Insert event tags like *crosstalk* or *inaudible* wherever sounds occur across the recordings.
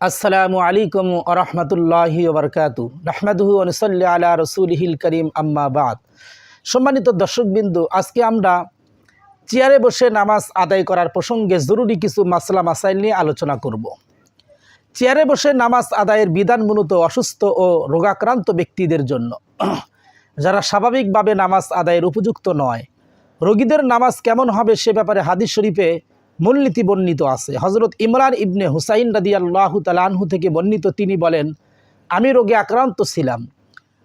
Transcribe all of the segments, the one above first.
আসসালামু আলাইকুম আরহামতুল্লাহি ওবরকাতু রহমাদুহু অনুসল্লি আলা রসুলহিল করিম, আম্মা বাদ। সম্মানিত দর্শকবিন্দু, আজকে আমরা চেয়ারে বসে নামাজ আদায় করার প্রসঙ্গে জরুরি কিছু মাসলা মাসাইল নিয়ে আলোচনা করব। চেয়ারে বসে নামাজ আদায়ের বিধান মূলত অসুস্থ ও রোগাক্রান্ত ব্যক্তিদের জন্য। যারা স্বাভাবিকভাবে নামাজ আদায়ের উপযুক্ত নয়, রোগীদের নামাজ কেমন হবে সে ব্যাপারে হাদিস শরীফে মূলনীতি বর্ণিত আছে। হজরত ইমরান ইবনে হুসাইন রাদি আল্লাহ তালানহু থেকে বর্ণিত তিনি বলেন, আমি রোগে আক্রান্ত ছিলাম।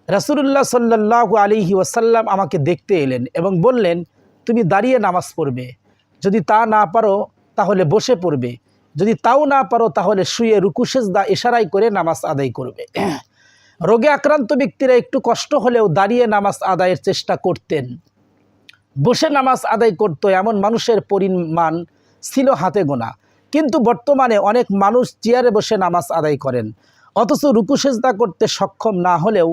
রাসুলুল্লাহ সাল্লাহু আলিহি ওয়াসাল্লাম আমাকে দেখতে এলেন এবং বললেন, তুমি দাঁড়িয়ে নামাজ পড়বে। যদি তা না পারো, তাহলে বসে পড়বে। যদি তাও না পারো, তাহলে শুয়ে রুকুশেজদা ইশারাই করে নামাজ আদায় করবে। *clears throat* রোগে আক্রান্ত ব্যক্তিরা একটু কষ্ট হলেও দাঁড়িয়ে নামাজ আদায়ের চেষ্টা করতেন। বসে নামাজ আদায় করতো এমন মানুষের পরিমাণ ছিল হাতে গোনা। কিন্তু বর্তমানে অনেক মানুষ চেয়ারে বসে নামাজ আদায় করেন। অথচ রুকুসেজদা করতে সক্ষম না হলেও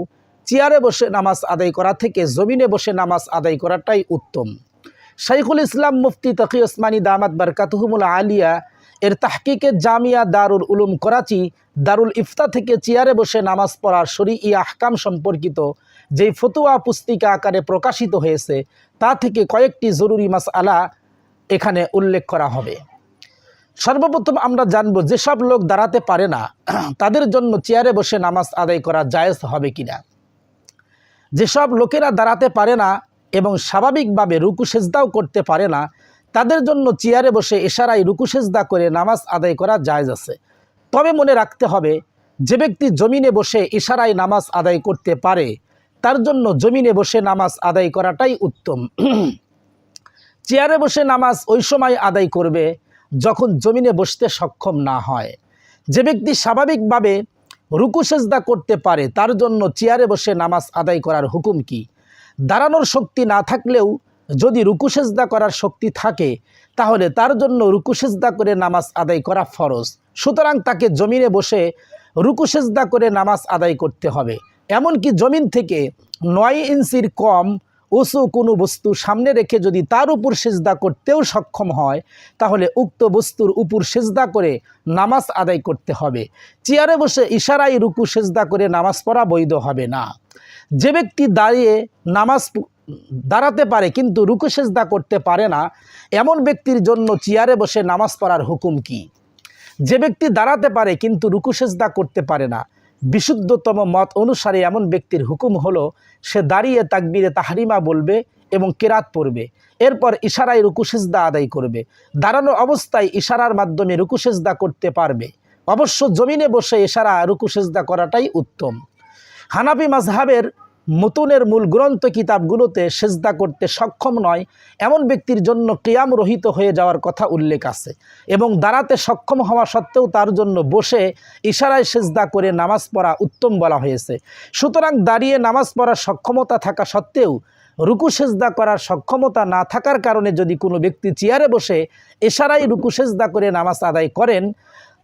চেয়ারে বসে নামাজ আদায় করা থেকে জমিনে বসে নামাজ আদায় করাটাই উত্তম। শাইখুল ইসলাম মুফতি তকি ওসমানী দামাত বারকাতুহমুল আলিয়া এর তাহকিকে জামিয়া দারুল উলুম করাচি দারুল ইফতা থেকে চেয়ারে বসে নামাজ পড়ার শরী ই আহকাম সম্পর্কিত যেই ফতুয়া পুস্তিকা আকারে প্রকাশিত হয়েছে, তা থেকে কয়েকটি জরুরি মাস আলা এখানে উল্লেখ করা হবে। সর্বপ্রথম আমরা জানব যেসব লোক দাঁড়াতে পারে না, তাদের জন্য চেয়ারে বসে নামাজ আদায় করা জায়েজ হবে কিনা। যেসব লোকেরা দাঁড়াতে পারে না এবং স্বাভাবিকভাবে রুকু সেজদাও করতে পারে না, তাদের জন্য চেয়ারে বসে এশারায় রুকু সেজদা করে নামাজ আদায় করা জায়েজ আছে। তবে মনে রাখতে হবে, যে ব্যক্তি জমিনে বসে ইশারায় নামাজ আদায় করতে পারে, তার জন্য জমিনে বসে নামাজ আদায় করাটাই উত্তম। চেয়ারে বসে নামাজ ওই সময় আদায় করবে যখন জমিনে বসতে সক্ষম না হয়। যে ব্যক্তি স্বাভাবিকভাবে রুকু সেজদা করতে পারে, তার জন্য চেয়ারে বসে নামাজ আদায় করার হুকুম কি? দাঁড়ানোর শক্তি না থাকলেও যদি রুকু সেজদা করার শক্তি থাকে, তাহলে তার জন্য রুকু সেজদা করে নামাজ আদায় করা ফরজ। সুতরাং তাকে জমিনে বসে রুকু সেজদা করে নামাজ আদায় করতে হবে। এমনকি জমিন থেকে নয় ইঞ্চির কম উঁচু কোনো বস্তু সামনে রেখে যদি তার উপর সেজদা করতেও সক্ষম হয়, তাহলে উক্ত বস্তুর উপর সেজদা করে নামাজ আদায় করতে হবে। চেয়ারে বসে ইশারায় রুকু সেজদা করে নামাজ পড়া বৈধ হবে না। যে ব্যক্তি দাঁড়িয়ে নামাজ দাঁড়াতে পারে কিন্তু রুকু সেজদা করতে পারে না, এমন ব্যক্তির জন্য চেয়ারে বসে নামাজ পড়ার হুকুম কি? যে ব্যক্তি দাঁড়াতে পারে কিন্তু রুকু সেজদা করতে পারে না বিশুদ্ধতম মত অনুসারে এমন ব্যক্তির হুকুম হলো, সে দাঁড়িয়ে তাকবিরে তাহারিমা বলবে এবং কেরাত পড়বে। এরপর ইশারায় রুকুসেজদা আদায় করবে। দাঁড়ানো অবস্থায় ইশারার মাধ্যমে রুকুসেজদা করতে পারবে। অবশ্য জমিনে বসে ইশারা রুকুসেজদা করাটাই উত্তম। হানাবি মাজহাবের মতুনের মূল গ্রন্থ কিতাবগুলোতে সেজদা করতে সক্ষম নয়, এমন ব্যক্তির জন্য কিয়াম রহিত হয়ে যাওয়ার কথা উল্লেখ আছে এবং দাঁড়াতে সক্ষম হওয়া সত্ত্বেও তার জন্য বসে ইশারায় সেজদা করে নামাজ পড়া উত্তম বলা হয়েছে। সুতরাং দাঁড়িয়ে নামাজ পড়ার সক্ষমতা থাকা সত্ত্বেও রুকু সেজদা করার সক্ষমতা না থাকার কারণে যদি কোনো ব্যক্তি চেয়ারে বসে এশারাই রুকু সেজদা করে নামাজ আদায় করেন,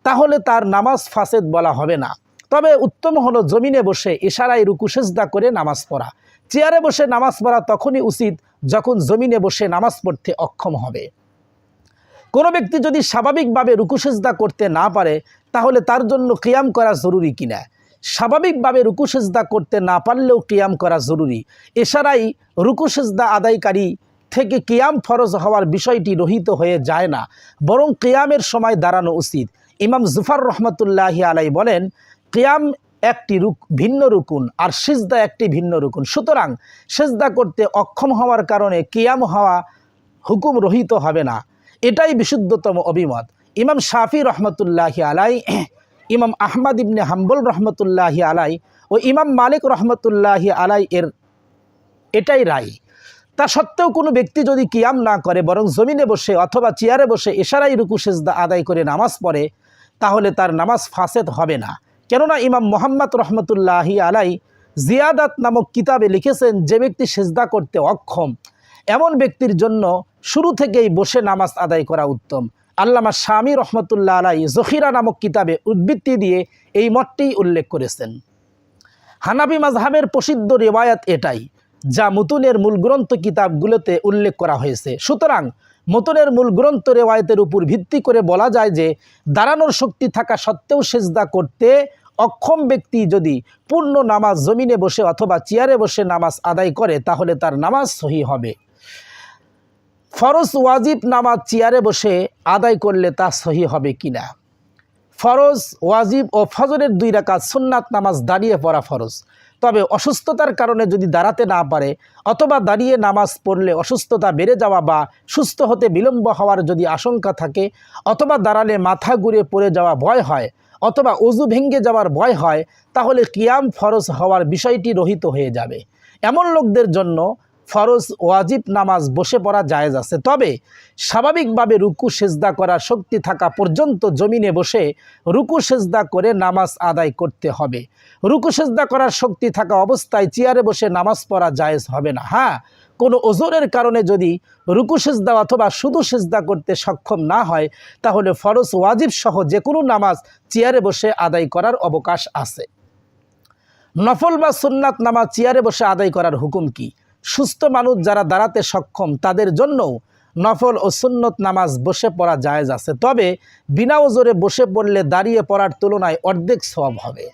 তাহলে তার নামাজ ফাসেদ বলা হবে না। তবে উত্তম হলো জমিনে বসে ইশারায় রুকু সেজদা করে নামাজ পড়া। চেয়ারে বসে নামাজ পড়া তখনই উচিত যখন জমিনে বসে নামাজ পড়তে অক্ষম হবে। কোনো ব্যক্তি যদি স্বাভাবিকভাবে রুকু সেজদা করতে না পারে, তাহলে তার জন্য কিয়াম করা জরুরি কিনা? স্বাভাবিকভাবে রুকু সেজদা করতে না পারলেও কিয়াম করা জরুরি। এছাড়াই রুকু সেজদা আদায়কারী থেকে কিয়াম ফরজ হওয়ার বিষয়টি রহিত হয়ে যায় না, বরং কিয়ামের সময় দাঁড়ানো উচিত। ইমাম জুফার রহমতুল্লাহি আলাই বলেন কিয়াম একটি রুক, ভিন্ন রুকুন আর সিজদা একটি ভিন্ন রুকুন। সুতরাং সেজদা করতে অক্ষম হওয়ার কারণে কিয়াম হওয়া হুকুম রহিত হবে না। এটাই বিশুদ্ধতম অভিমত। ইমাম শাফি রহমতুল্লাহি আলাই, ইমাম আহমদ ইবনে হাম্বল রহমতুল্লাহি আলাই ও ইমাম মালিক রহমতুল্লাহি আলাই এর এটাই রায়। তা সত্ত্বেও কোনো ব্যক্তি যদি কিয়াম না করে, বরং জমিনে বসে অথবা চেয়ারে বসে এশারাই রুকু, সেজদা আদায় করে নামাজ পড়ে, তাহলে তার নামাজ ফাসেদ হবে না। কেননা ইমাম মোহাম্মদ রহমতুল্লাহি আলাই জিয়াদাত নামক কিতাবে লিখেছেন, যে ব্যক্তি সেজদা করতে অক্ষম, এমন ব্যক্তির জন্য শুরু থেকেই বসে নামাজ আদায় করা উত্তম। আল্লামা স্বামী রহমতুল্লাহ আলাই জহিরা নামক কিতাবে উদ্বৃত্তি দিয়ে এই মতটি উল্লেখ করেছেন। হানাবি মাজহাবের প্রসিদ্ধ রেওয়ায়াত এটাই, যা মুতুনের মূল গ্রন্থ কিতাবগুলোতে উল্লেখ করা হয়েছে। সুতরাং মতনের মূল গ্রন্থ রেওয়ায়তের উপর ভিত্তি করে বলা যায় যে, দাঁড়ানোর শক্তি থাকা সত্ত্বেও সেজদা করতে অক্ষম ব্যক্তি যদি পূর্ণ নামাজ জমিনে বসে অথবা চেয়ারে বসে নামাজ আদায় করে, তাহলে তার নামাজ সহি হবে। ফরজ ওয়াজিব নামাজ চেয়ারে বসে আদায় করলে তা সহি হবে কিনা? ফরজ, ওয়াজিব ও ফজরের দুই রাকাত সুন্নাত নামাজ দাঁড়িয়ে পড়া ফরজ। তবে অসুস্থতার কারণে যদি দাঁড়াতে না পারে অথবা দাঁড়িয়ে নামাজ পড়লে অসুস্থতা বেড়ে যাওয়া বা সুস্থ হতে বিলম্ব হওয়ার যদি আশঙ্কা থাকে অথবা দাঁড়ালে মাথা ঘুরে পড়ে যাওয়া ভয় হয় অথবা অজু ভেঙ্গে যাওয়ার ভয় হয়, তাহলে কিয়াম ফরজ হওয়ার বিষয়টি রহিত হয়ে যাবে। এমন লোকদের জন্য ফরজ ওয়াজিব নামাজ বসে পড়া জায়েজ আছে। তবে স্বাভাবিকভাবে রুকু, সেজদা করার শক্তি থাকা পর্যন্ত জমিনে বসে রুকু, সেজদা করে নামাজ আদায় করতে হবে। রুকু, সেজদা করার শক্তি থাকা অবস্থায় চেয়ারে বসে নামাজ পড়া জায়েজ হবে না। হ্যাঁ কোনো ওজনের কারণে যদি রুকু, সেজদা অথবা শুধু সেজদা করতে সক্ষম না হয়, তাহলে ফরজ ওয়াজিব সহ যে কোনো নামাজ চেয়ারে বসে আদায় করার অবকাশ আছে। নফল বা সুন্নাত নামাজ চেয়ারে বসে আদায় করার হুকুম কি? সুস্থ মানুষ যারা দাঁড়াতে সক্ষম, তাদের জন্যও নফল ও সুন্নত নামাজ বসে পড়া জায়েজ আছে। তবে বিনা ওজোরে বসে পড়লে দাঁড়িয়ে পড়ার তুলনায় অর্ধেক সব হবে।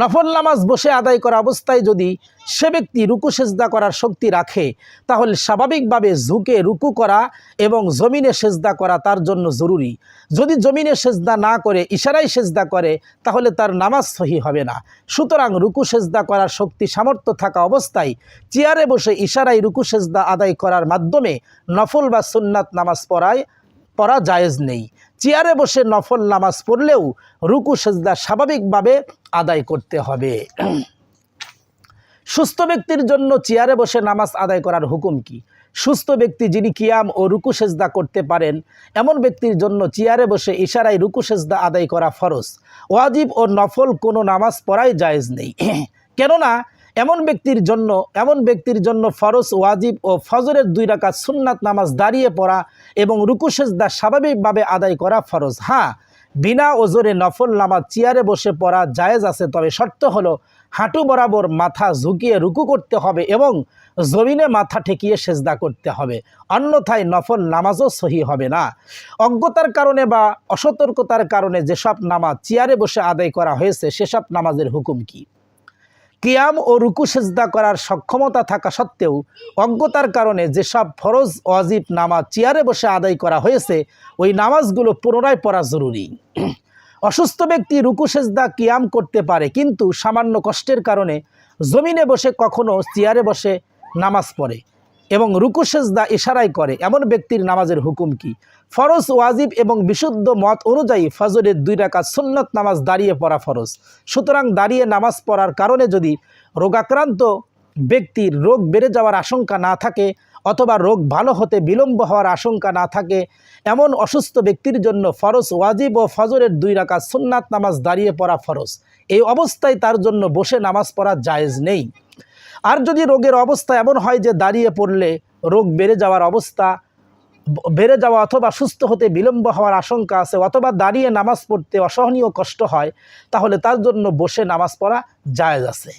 নফল নামাজ বসে আদায় করা অবস্থায় যদি সে ব্যক্তি রুকু সেজদা করার শক্তি রাখে, তাহলে স্বাভাবিকভাবে ঝুঁকে রুকু করা এবং জমিনে সেজদা করা তার জন্য জরুরি। যদি জমিনে সেজদা না করে, ইশারায় সেজদা করে, তাহলে তার নামাজ সহি হবে না। সুতরাং রুকু সেজদা করার শক্তি সামর্থ্য থাকা অবস্থায় চেয়ারে বসে ইশারায় রুকু সেজদা আদায় করার মাধ্যমে নফল বা সুন্নাত নামাজ পড়ায়, পড়া জায়েজ নেই। চেয়ারে বসে নফল নামাজ পড়লেও রুকু, সেজদা স্বাভাবিকভাবে আদায় করতে হবে। সুস্থ ব্যক্তির জন্য চেয়ারে বসে নামাজ আদায় করার হুকুম কি? সুস্থ ব্যক্তি যিনি কিয়াম ও রুকু, সেজদা করতে পারেন, এমন ব্যক্তির জন্য চেয়ারে বসে ইশারায় রুকু, সেজদা আদায় করা ফরজ। ওয়াজিব ও নফল কোনো নামাজ পড়াই জায়েজ নেই। *clears throat* কেননা এমন ব্যক্তির জন্য, এমন ব্যক্তির জন্য ফরজ, ওয়াজিব ও ফজরের দুই রাকাত সুন্নাত নামাজ দাঁড়িয়ে পড়া এবং রুকু সেজদা স্বাভাবিকভাবে আদায় করা ফরজ। হ্যাঁ বিনা ওজোরে নফল নামাজ চেয়ারে বসে পড়া জায়েজ আছে, তবে শর্ত হলো হাঁটু বরাবর মাথা ঝুঁকিয়ে রুকু করতে হবে এবং জমিনে মাথা ঠেকিয়ে সেজদা করতে হবে। অন্যথায় নফল নামাজও সহি হবে না। অজ্ঞতার কারণে বা অসতর্কতার কারণে যেসব নামাজ চেয়ারে বসে আদায় করা হয়েছে, সেসব নামাজের হুকুম কী? কিয়াম ও রুকু সেজদা করার সক্ষমতা থাকা সত্ত্বেও অজ্ঞতার কারণে যেসব ফরজ, ওয়াজিব নামাজ চেয়ারে বসে আদায় করা হয়েছে, ওই নামাজগুলো পুনরায় পড়া জরুরি। অসুস্থ ব্যক্তি রুকু সেজদা কিয়াম করতে পারে, কিন্তু সামান্য কষ্টের কারণে জমিনে বসে কখনো চেয়ারে বসে নামাজ পড়ে। এবং রুকু সেজদা ইশারাই করে। এমন ব্যক্তির নামাজের হুকুম কি? ফরজ, ওয়াজিব এবং বিশুদ্ধ মত অনুযায়ী ফজরের দুই রাকাত সুন্নত নামাজ দাঁড়িয়ে পড়া ফরজ। সুতরাং দাঁড়িয়ে নামাজ পড়ার কারণে যদি রোগাক্রান্ত ব্যক্তির রোগ বেড়ে যাওয়ার আশঙ্কা না থাকে অথবা রোগ ভালো হতে বিলম্ব হওয়ার আশঙ্কা না থাকে, এমন অসুস্থ ব্যক্তির জন্য ফরজ, ওয়াজিব ও ফজরের দুই রাকাত সুন্নাত নামাজ দাঁড়িয়ে পড়া ফরজ। এই অবস্থায় তার জন্য বসে নামাজ পড়া জায়েজ নেই। আর যদি রোগের অবস্থা এমন হয় যে দাঁড়িয়ে পড়লে রোগ বেড়ে যাওয়ার অবস্থা, বেড়ে যাওয়া অথবা সুস্থ হতে বিলম্ব হওয়ার আশঙ্কা আছে অথবা দাঁড়িয়ে নামাজ পড়তে অসহনীয় কষ্ট হয়, তাহলে তার জন্য বসে নামাজ পড়া জায়েজ আছে।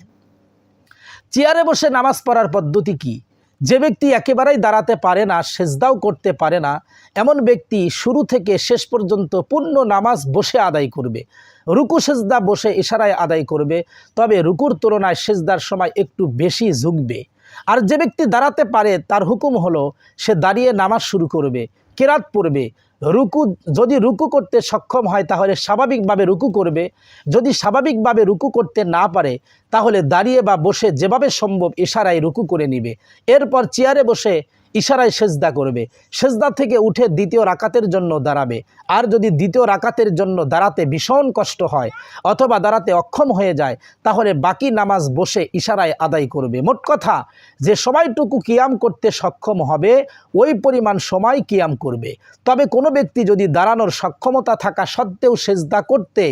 চেয়ারে বসে নামাজ পড়ার পদ্ধতি কি? যে ব্যক্তি একেবারেই দাঁড়াতে পারে না, সেজদাও করতে পারে না, এমন ব্যক্তি শুরু থেকে শেষ পর্যন্ত পূর্ণ নামাজ বসে আদায় করবে। রুকু সেজদা বসে ইশারায় আদায় করবে, তবে রুকুর তুলনায় সেজদার সময় একটু বেশি ঝুঁকবে। আর যে ব্যক্তি দাঁড়াতে পারে, তার হুকুম হলো, সে দাঁড়িয়ে নামাজ শুরু করবে, কেরাত পড়বে। রুকু, যদি রুকু করতে সক্ষম হয়, তাহলে স্বাভাবিকভাবে রুকু করবে। যদি স্বাভাবিকভাবে রুকু করতে না পারে, তাহলে দাঁড়িয়ে বা বসে যেভাবে সম্ভব ইশারায় রুকু করে নিবে। এরপর চেয়ারে বসে ইশারায় সেজদা করবে। সেজদা থেকে উঠে দ্বিতীয় রাকাতের জন্য দাঁড়াবে। আর যদি দ্বিতীয় রাকাতের জন্য দাঁড়াতে ভীষণ কষ্ট হয় অথবা দাঁড়াতে অক্ষম হয়ে যায়, তাহলে বাকি নামাজ বসে ইশারায় আদায় করবে। মোট কথা, যে সময়টুকু কিয়াম করতে সক্ষম হবে, ওই পরিমাণ সময় কিয়াম করবে। তবে কোনো ব্যক্তি যদি দাঁড়ানোর সক্ষমতা থাকা সত্ত্বেও সেজদা করতে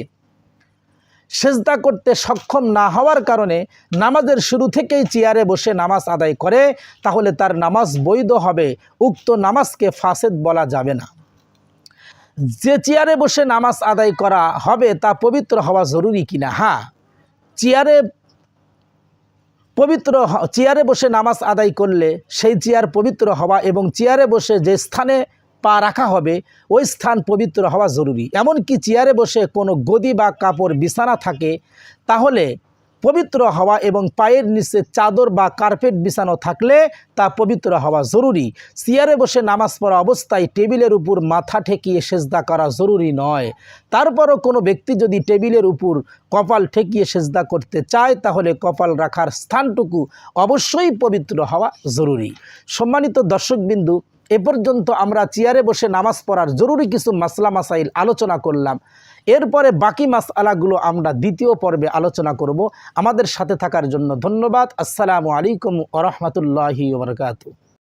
সেজদা করতে সক্ষম না হওয়ার কারণে নামাজের শুরু থেকেই চেয়ারে বসে নামাজ আদায় করে, তাহলে তার নামাজ বৈধ হবে। উক্ত নামাজকে ফাসেদ বলা যাবে না। যে চেয়ারে বসে নামাজ আদায় করা হবে, তা পবিত্র হওয়া জরুরি কিনা? হ্যাঁ চেয়ারে, পবিত্র চেয়ারে বসে নামাজ আদায় করলে সেই চেয়ার পবিত্র হওয়া এবং চেয়ারে বসে যে স্থানে পা রাখা হবে, ওই স্থান পবিত্র হওয়া জরুরি। এমনকি চেয়ারে বসে কোনো গদি বা কাপড় বিছানা থাকে, তাহলে পবিত্র হওয়া এবং পায়ের নিচে চাদর বা কার্পেট বিছানো থাকলে তা পবিত্র হওয়া জরুরি। চেয়ারে বসে নামাজ পড়া অবস্থায় টেবিলের উপর মাথা ঠেকিয়ে সেজদা করা জরুরি নয়। তারপরও কোনো ব্যক্তি যদি টেবিলের উপর কপাল ঠেকিয়ে সেজদা করতে চায়, তাহলে কপাল রাখার স্থানটুকু অবশ্যই পবিত্র হওয়া জরুরি। সম্মানিত দর্শকবিন্দু এ পর্যন্ত আমরা চেয়ারে বসে নামাজ পড়ার জরুরি কিছু মাসলা মাসাইল আলোচনা করলাম। এরপরে বাকি মাসআলাগুলো আমরা দ্বিতীয় পর্বে আলোচনা করব। আমাদের সাথে থাকার জন্য ধন্যবাদ। আসসালামু আলাইকুম ওরহমতুল্লাহি